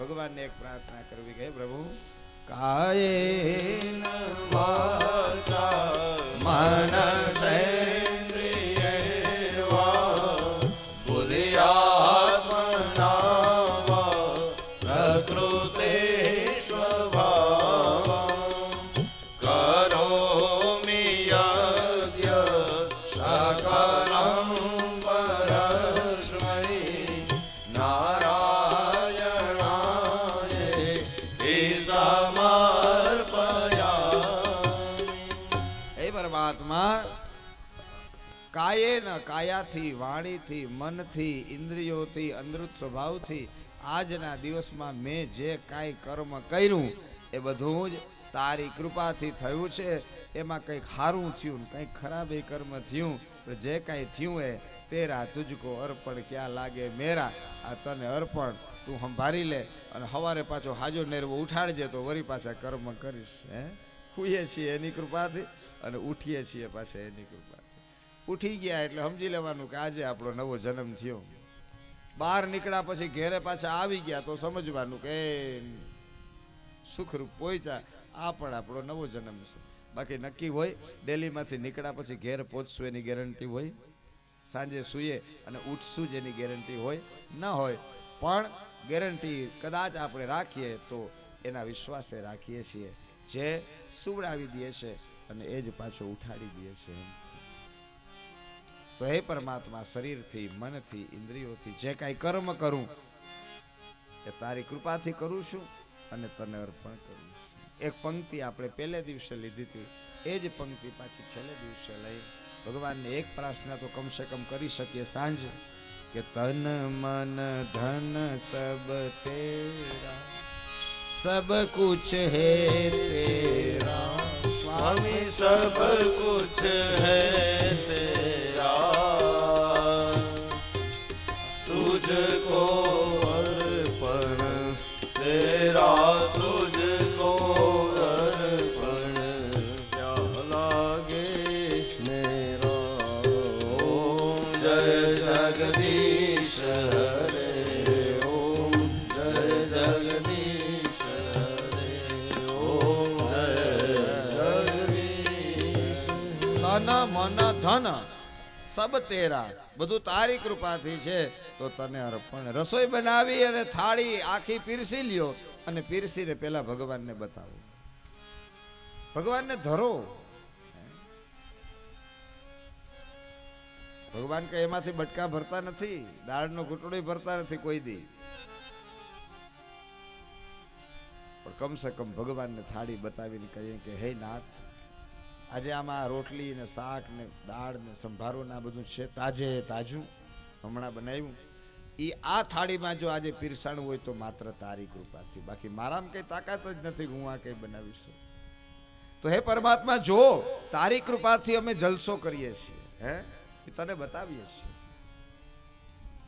ભગવાનને એક પ્રાર્થના કરવી કે પ્રભુ કાયેન કાયે ન કાયાથી, વાણીથી, મનથી, ઇન્દ્રિયોથી અંદૃત સ્વભાવથી આજના દિવસમાં મેં જે કાંઈ કર્મ કર્યું એ બધું જ તારી કૃપાથી થયું છે. એમાં કંઈક સારું થયું કંઈક ખરાબ એ કર્મ થયું. પણ જે કાંઈ થયું એ, તેરા તુજકો અર્પણ ક્યાં લાગે મેરા? આ તને અર્પણ, તું સંભાળી લે અને સવારે પાછો હાજો નેરવો ઉઠાડજે તો વરી પાછા કર્મ કરીશ, હે? ખુઈએ છીએ એની કૃપાથી અને ઉઠીએ છીએ પાછા એની કૃપાથી. ઉઠી ગયા એટલે સમજી લેવાનું કે આજે આપણો નવો જન્મ થયો. બહાર નીકળ્યા પછી ઘેરે પાછા આવી ગયા તો સમજવાનું કે સુખરૂપ પહોંચ્યા આ પણ આપણો નવો જન્મ છે. બાકી નક્કી હોય, ડેલીમાંથી નીકળ્યા પછી ઘેર પહોંચશું એની ગેરંટી હોય, સાંજે સૂઈએ અને ઉઠશું જ એની ગેરંટી હોય. ન હોય, પણ ગેરંટી કદાચ આપણે રાખીએ તો એના વિશ્વાસે રાખીએ છીએ. જે સુવડાવી દે છે અને એ જ પાછો ઉઠાડી દે છે. એમ. તો હે પરમાત્મા, શરીરથી, મનથી, ઇન્દ્રિયોથી જે કાંઈ કર્મ કરું, એ તારી કૃપાથી કરું છું અને તને અર્પણ કરું છું. એક પંક્તિ આપણે પહેલે દિવસે લીધી હતી, એ જ પંક્તિ પાછી છેલ્લે દિવસે લઈ. ભગવાનને એક પ્રાર્થના તો કમસે કમ કરી શકીએ સાંજે, કે તન, મન, ધન સબ તેરા, સબ કુછ હે તેરા, સ્વામી, સબ કુછ હે તેરા. ધન, સબ તેરા, બધું તારી કૃપાથી છે. તો તને અર્પણ રસોઈ બનાવી અને થાળી આખી પીરસી લ્યો અને પીરસીને પેલા ભગવાનને બતાવો. ભગવાનને ધરો. ભગવાન કે એમાંથી બટકા ભરતા નથી, દાળનો ઘૂંટડો ભરતા નથી કોઈ દી. પણ કમસે કમ ભગવાનને થાળી બતાવીને કહીએ કે, હે નાથ આજે આમાં રોટલી ને શાક ને દાળ ને સંભારો ને આ બધું છે, તાજે તાજું હમણાં બનાવ્યું. એ આ થાળીમાં જો આજે પીરસાણું હોય તો માત્ર તારી કૃપાથી. બાકી મારામાં કઈ તાકાત જ નથી હું આ કઈ બનાવીશું તો હે પરમાત્મા, જો તારી કૃપાથી અમે જલસો કરીએ છીએ, હે? એ તને બતાવીએ છીએ.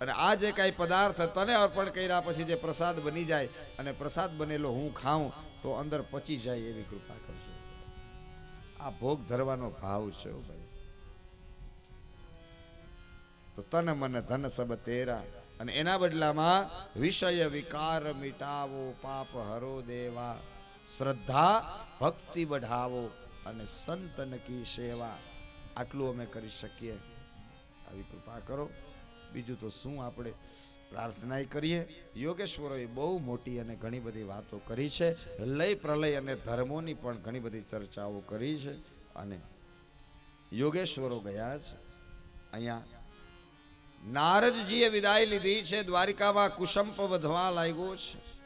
અને આ જે કાંઈ પદાર્થ તને અર્પણ કર્યા પછી જે પ્રસાદ બની જાય અને પ્રસાદ બનેલો હું ખાઉં, તો અંદર પચી જાય એવી કૃપા કરજો. આ ભોગ ધરવાનો ભાવ છે ભાઈ. તો તન મન ધન સબ તેરા અને એના બદલામાં વિષય વિકાર મિટાવો, પાપ હરો દેવા. શ્રદ્ધા, ભક્તિ બઢાવો અને સંતન કી સેવા. આટલું અમે કરી શકીએ. આવી કૃપા કરો. બીજું તો શું આપણે પ્રાર્થના કરીએ. યોગેશ્વરોએ બહુ મોટી અને ઘણી બધી વાતો કરી છે. લય, પ્રલય અને ધર્મોની પણ ઘણી બધી ચર્ચાઓ કરી છે. અને યોગેશ્વરો ગયા છે. અહીંયા નારદજીએ વિદાય લીધી છે. દ્વારિકામાં કુશંપ વધવા લાગ્યો છે.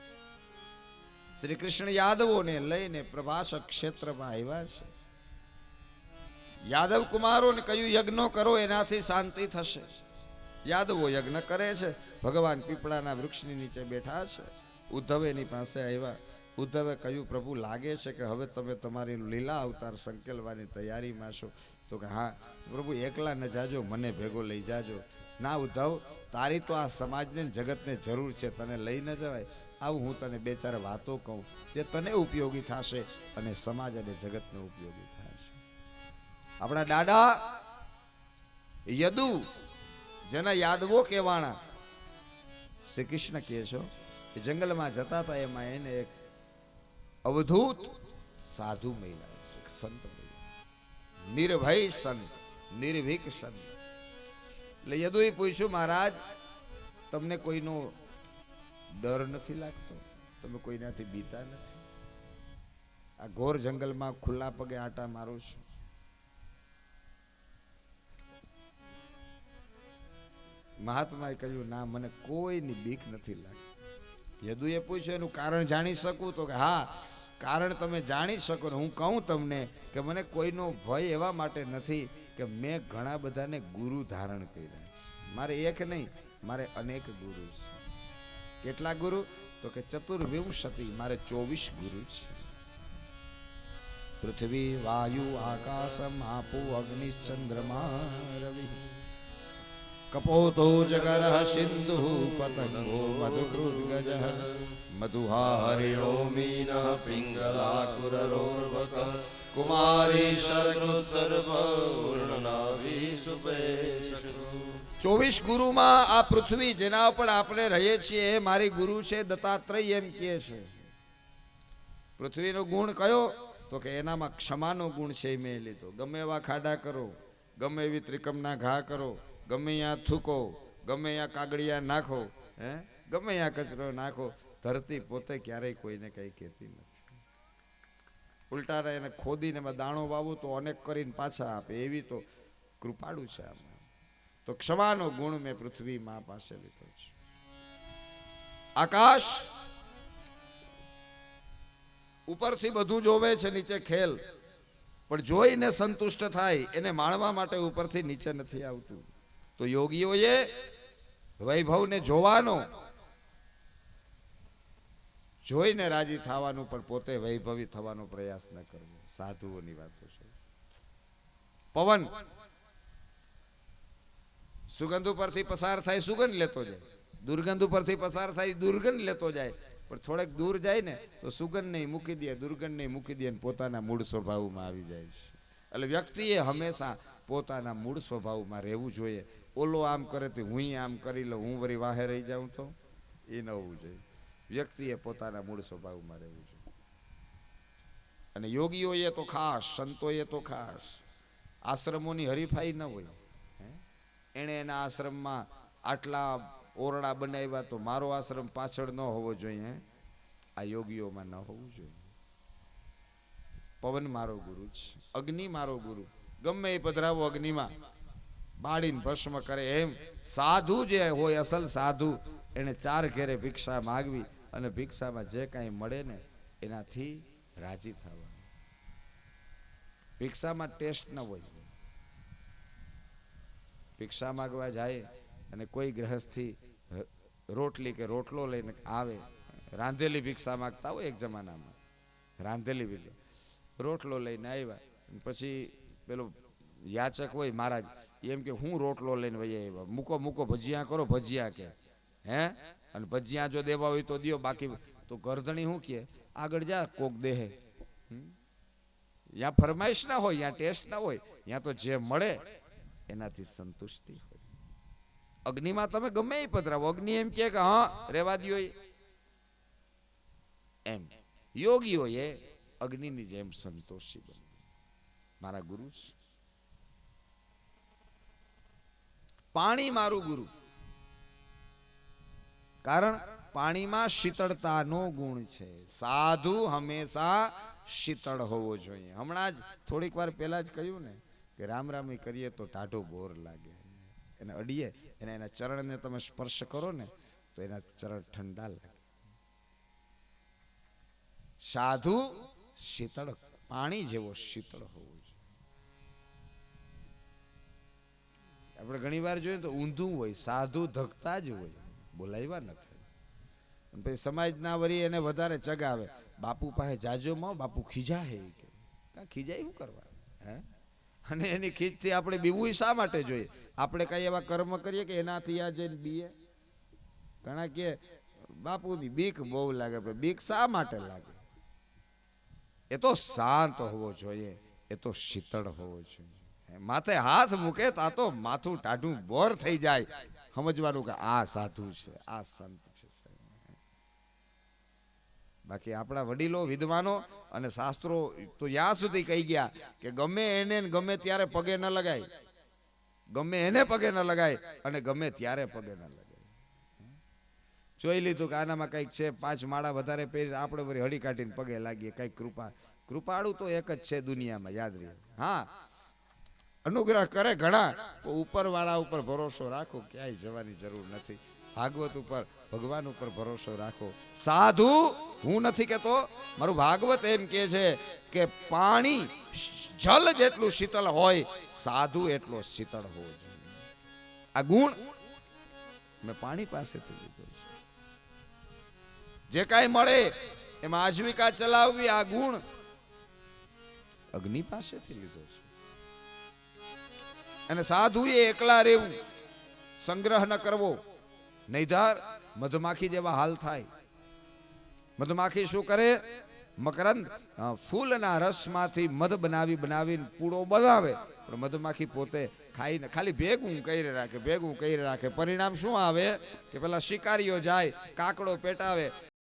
શ્રી કૃષ્ણ યાદવોને લઈને પ્રભાસ ક્ષેત્રમાં આવ્યા છે. યાદવ કુમારોને કયું યજ્ઞો કરો, એનાથી શાંતિ થશે. યાદવો યજ્ઞ કરે છે. ભગવાન પીપળાના વૃક્ષની નીચે બેઠા છે. ઉદ્ધવેની પાસે આવ્યા. ઉદ્ધવે કહ્યું, પ્રભુ, લાગે છે કે હવે તમે તમારી લીલા અવતાર સંકેલવાની તૈયારીમાં છો. તો કે, હા. પ્રભુ, એકલા ન જાજો, મને ભેગો લઈ જાજો. ના ઉદ્ધવ, તારી તો આ સમાજને જગતને જરૂર છે, તને લઈ ન જવાય. આવું હું તને બે ચાર વાતો કહું, જે તને ઉપયોગી થશે અને સમાજ અને જગતને ઉપયોગી થશે. આપણા દાદા યદુ જેના યાદવો કહેવાણા શ્રી કૃષ્ણ કહે છો કે જંગલમાં જતા હતા એમાં એને એક અવધૂત સાધુ મહિલા સંત નિર્ભય સંત, નિર્ભીક સંત. એટલે યદુએ પૂછ્યું, મહારાજ, તમને કોઈનો ડર નથી લાગતો? તમે કોઈનાથી બીતા નથી? આ ઘોર જંગલમાં ખુલ્લા પગે આટા મારું છું. મહાત્માએ કહ્યું, ના, મને કોઈની બીક નથી લાગતી. યદુએ પૂછ્યું, એનું કારણ જાણી શકું? તો કે, હા, કારણ તમે જાણી શકો હું કહું તમને કે મને કોઈનો ભય એવા માટે નથી કે મેં ઘણા બધાને ગુરુ ધારણ કર્યા છે. મારે એક નહીં, મારે અનેક ગુરુ છે. કેટલા ગુરુ? તો કે ચતુર્વિંશતિ, મારે ચોવીસ ગુરુ છે. પૃથ્વી, વાયુ આકાશમ આપો અગ્નિશ્ચંદ્રમા રવિ. કપોતો જગર સિંધુ પતંગો મધુકૃદગજ મધુહારિણો મીન પિંગલાકુરરોર્વક કુમારી સરકૃત સર્વર્ણનાવી સુપેશુ ચોવીસ ગુરુમાં આ પૃથ્વી જેના ઉપર આપણે રહીએ છીએ એ મારી ગુરુ છે દત્તાત્રેય એમ કહે છે પૃથ્વીનો ગુણ કયો તો કે એનામાં ક્ષમાનો ગુણ છે મેં લીધો ગમે એવા ખાડા કરો, ગમે એવી ત્રિકમના ઘા કરો ગમે ત્યાં થૂકો, ગમે ત્યાં કાગળિયા નાખો, હે? ગમે ત્યાં કચરો નાખો, ધરતી પોતે ક્યારેય કોઈને કંઈ કહેતી નથી. ઉલટા રહે એને ખોદીને દાણો વાવું તો અનેક કરીને પાછા આપે. એવી તો કૃપાળુ છે આમાં. તો ક્ષમાનો ગુણ મેં પૃથ્વી માં પાસે લીધો છે. આકાશ ઉપરથી બધું જોવે છે, નીચે ખેલ. પણ જોઈને સંતુષ્ટ થાય, એને માણવા માટે ઉપરથી નીચે નથી આવતું. તો યોગીઓએ વૈભવને જોવાનો, જોઈને રાજી થવાનું, પણ પોતે વૈભવી થવાનો પ્રયાસ ન કરવો. સાધુઓની વાતો છે. પવન. સુગંધ ઉપરથી પસાર થાય, સુગંધ લેતો જાય. દુર્ગંધ ઉપરથી પસાર થાય, દુર્ગંધ લેતો જાય. પણ થોડેક દૂર જાય ને, તો સુગંધ નહીં મૂકી દે, દુર્ગંધ નહીં મૂકી દે પોતાના મૂળ સ્વભાવમાં આવી જાય છે. એટલે વ્યક્તિએ હંમેશા પોતાના મૂળ સ્વભાવમાં રહેવું જોઈએ. ઓલો આમ કરે તો હું આમ કરી લઉં, હું વરી વાહે રહી જાઉં તો? એ ન હોવું જોઈએ. વ્યક્તિએ પોતાના મૂળ સ્વભાવમાં રહેવું જોઈએ. અને યોગીઓએ તો ખાસ, સંતોએ તો ખાસ. આશ્રમોની હરીફાઈ ન હોય? એણે એના આશ્રમમાં આટલા ઓરડા બનાવ્યા તો મારો આશ્રમ પાછળ ન હોવો જોઈએ? આ યોગીઓમાં ન હોવું જોઈએ. પવન મારો ગુરુ છે અગ્નિ મારો ગુરુ. ગમે એ પધરાવો અગ્નિમાં. બાળીને ભસ્મ કરે એમ. સાધુ જે હોય, અસલ સાધુ, એને ચાર ઘેરે ભિક્ષા માગવી અને ભિક્ષામાં જે કાંઈ મળે ને એનાથી રાજી થવાનું. ભિક્ષામાં ટેસ્ટ ન હોય. ભિક્ષા માગવા જાય અને કોઈ ગ્રહસ્થી રોટલી કે રોટલો લઈને આવે. રાંધેલી ભિક્ષા માગતા હોય એક જમાનામાં. રાંધેલી ભિક્ષા. રોટલો લઈને આવ્યા. પછી પેલો યાચક હોય મહારાજ, એમ કે હું રોટલો લઈને વહી આવ્યા. મૂકો મૂકો, ભજીયા કરો, ભજીયા કે. હે? અને ભજીયા જો દેવા હોય તો દિયો, બાકી તો ગરધણી શું કે? આગળ જા, કોક દેહે. યા ફરમાઈશ ના હોય, યા ટેસ્ટ ના હોય, યા તો જે મળે એનાથી સંતુષ્ટિ હોય. અગ્નિમાં તમે ગમે એ પધરાવો. અગ્નિ એમ કે હા રેવા એ. એમ. યોગીઓએ અગ્નિની જેમ સંતોષી બનવું મારા ગુરુ છે પાણી મારું ગુરુ. કારણ પાણીમાં શીતળતાનો ગુણ છે. સાધુ હંમેશા શીતળ હોવો જોઈએ. હમણાં જ થોડીક વાર પહેલા જ કહ્યું ને કે રામ રામ કરીએ તો ટાઢો બોર લાગે. એને અડીએ, એને એના ચરણને તમે સ્પર્શ કરો ને તો એના ચરણ ઠંડા લાગે. સાધુ શીતળ પાણી જેવો શીતળ હોવો જોઈએ. આપણે ઘણી વાર જોઈએ તો ઊંધું હોય, સાધુ ધકતા જ હોય, બોલાવ્યા નથી પછી સમાજના વરી એને વધારે ચગાવે બાપુ પાસે જાજો માં, બાપુ ખીજા હે કે. કાં ખીજાય શું કરવા? હે? અને એની ખીજથી આપણે બીવું શા માટે જોઈએ? આપણે કઈ એવા કર્મ કરીએ કે એનાથી આ જઈને બીએ? ઘણા કે બાપુની બીક બહુ લાગે બીક શા માટે લાગે? એ તો શાંત હોવો જોઈએ, એ તો શીતળ હોવો જોઈએ. માથે હાથ મૂકે તા તો માથું ટાઢું બોર થઈ જાય. સમજવાનું કે આ સાધુ છે, આ સંત છે બાકી આપણા વડીલો, વિદ્વાનો અને શાસ્ત્રો તો યા સુધી કહી ગયા કે ગમે એને ગમે ત્યારે પગે ન લગાય. ગમે એને પગે ન લગાય અને ગમે ત્યારે પગે ન લગાય. જોઈ લીધું કે આનામાં કંઈક છે, પાંચ માળા વધારે પહેરી, આપણે વળી હળી કાઢીને પગે લાગીએ, કંઈક કૃપા. કૃપાળુ તો એક જ છે દુનિયામાં, યાદ રહે. હા. અનુગ્રહ કરે ઘણા ઉપર વાળા ઉપર ભરોસો રાખો, ક્યાંય જવાની જરૂર નથી. ભાગવત ઉપર, ભગવાન ઉપર ભરોસો રાખો. સાધુ, હું નથી કહેતો મારું ભાગવત એમ કહે છે કે પાણી જલ જેટલું શીતળ હોય, સાધુ એટલો શીતળ હોવો જોઈએ. આ ગુણ મેં પાણી પાસેથી લીધો છે. જે કાંઈ મળે, એમાં આજીવિકા ચલાવવી આ ગુણ. અગ્નિ પાસેથી લીધો છે. અને સાધુએ એકલા રહેવું, સંગ્રહ ન કરવો. નહીતર મધમાખી જેવા હાલ થાય. મધમાખી શું કરે? મકરંદ ફૂલના રસમાંથી મધ બનાવી બનાવીને પૂડો બનાવે. પણ મધમાખી પોતે ખાઈને ખાલી ભેગું કરી રાખે, ભેગું કરી રાખે. પરિણામ શું આવે? કે પેલા શિકારીઓ જાય, કાકડો પેટાવે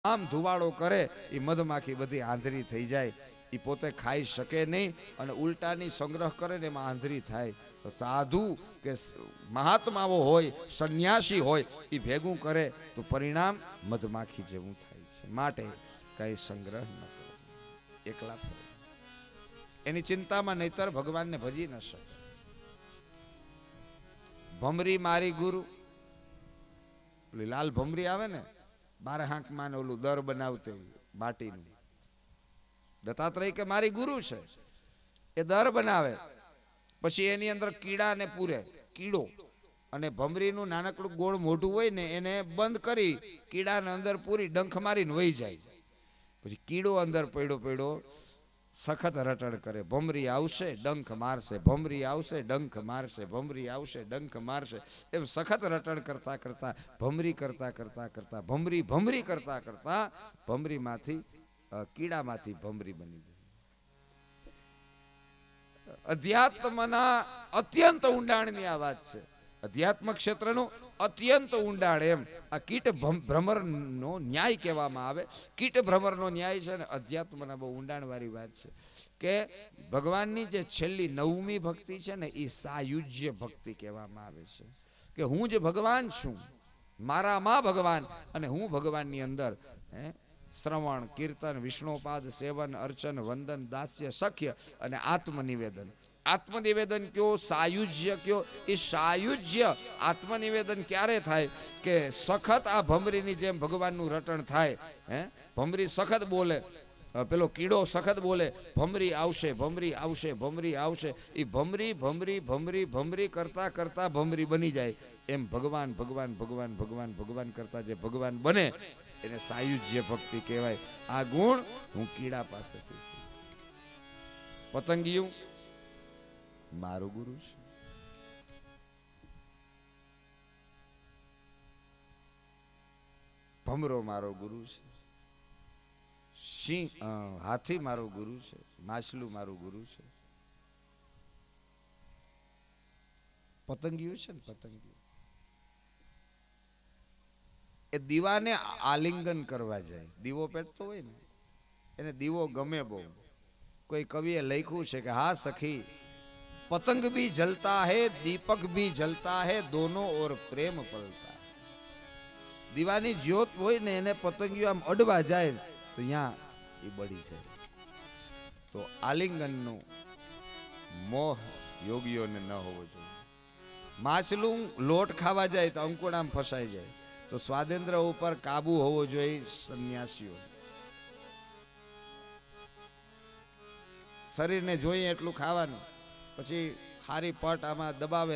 આમ ધુવાડો કરે એ મધમાખી બધી આંધળી થઈ જાય. એ પોતે ખાઈ શકે નહીં અને ઉલટાની સંગ્રહ કરે ને એમાં આંધળી થાય. સાધુ કે મહાત્માઓ હોય, સંન્યાસી હોય એ ભેગું કરે તો પરિણામ મધમાખી જેવું થાય છે. માટે કઈ સંગ્રહ ન કરો. એકલા એની ચિંતામાં નહીતર ભગવાનને ભજી ન શકે ભમરી મારી ગુરુ. લાલ ભમરી આવે ને બારે હાંકમાં ઓલું દર બનાવતે માટીનું. દત્તાત્રેય કે, મારી ગુરુ છે. એ દર બનાવે. પછી એની અંદર કીડા ને પૂરે, કીડો. અને ભમરીનું નાનકડું ગોળ મોઢું હોય ને, એને બંધ કરી કીડાને અંદર પૂરી ડંખ મારીને વહી જાય. પછી કીડો અંદર પડ્યો પડ્યો. સખત રટણ કરે. ભમરી આવશે, ડંખ મારશે. ભમરી આવશે, ડંખ મારશે. ભમરી આવશે, ડંખ મારશે. એમ સખત રટણ કરતા કરતા, ભમરી કરતા કરતા કરતા, ભમરી ભમરી કરતા કરતા ભમરીમાંથી કીડામાંથી ભમરી બની ગઈ. અધ્યાત્મના અત્યંત ઊંડાણની આ વાત છે. અધ્યાત્મ ક્ષેત્રનું અત્યંત ઊંડાણ એમ. આ કીટ ભ્રમરનો ન્યાય કહેવામાં આવે. કીટ ભ્રમરનો ન્યાય છે ને અધ્યાત્મના બહુ ઊંડાણવાળી વાત છે. કે ભગવાનની જે છેલ્લી નવમી ભક્તિ છે ને એ સાયુજ્ય ભક્તિ કહેવામાં આવે છે. કે હું જે ભગવાન છું. મારામાં ભગવાન અને હું ભગવાનની અંદર, હે? શ્રવણ, કીર્તન, વિષ્ણુપાદ, સેવન, અર્ચન, વંદન, દાસ્ય, સખ્ય અને આત્મનિવેદન. આત્મનિવેદન કયો, સાયુજ્ય કયો? એ સાયુજ્ય આત્મનિવેદન ક્યારે થાય? કે સખત આ ભમરીની જેમ ભગવાનનું રટણ થાય, હે? ભમરી સખત બોલે. પેલો કીડો સખત બોલે, ભમરી આવશે ભમરી આવશે ભમરી આવશે. એ ભમરી ભમરી ભમરી ભમરી કરતા કરતા ભમરી બની જાય. એમ ભગવાન ભગવાન ભગવાન ભગવાન ભગવાન કરતા જે ભગવાન બને, એને સાયુજ્ય ભક્તિ કહેવાય. આ ગુણ હું કીડા પાસેથી શીખ્યો. પતંગિયું મારો ગુરુ છે. ભમરો મારો ગુરુ છે. સિંહ હાથી મારો ગુરુ છે. માછલું મારું ગુરુ છે. પતંગિયું છે ને પતંગિયું? એ દીવાને આલિંગન કરવા જાય. દીવો પેટતો હોય ને, એને દીવો ગમે બહુ. કોઈ કવિએ લખ્યું છે કે, હા, સખી પતંગ भी जलता है दीपक भी जलता है दोनों ओर प्रेम पलता है દીવાની જ્યોત હોય ને એને પતંગિયો આમ અડવા જાય તો ત્યાં એ બળી જાય તો આલિંગનનું મોહ યોગીઓને ન હોવો જોઈએ માછલું લોટ ખાવા જાય તો અંકુડામ ફસાઈ જાય તો સ્વાતંત્ર્ય ઉપર કાબુ હોવો જોઈએ સંન્યાસીઓ શરીરને જોઈએ એટલું ખાવાનું પછી હારી પટ આમાં દબાવે.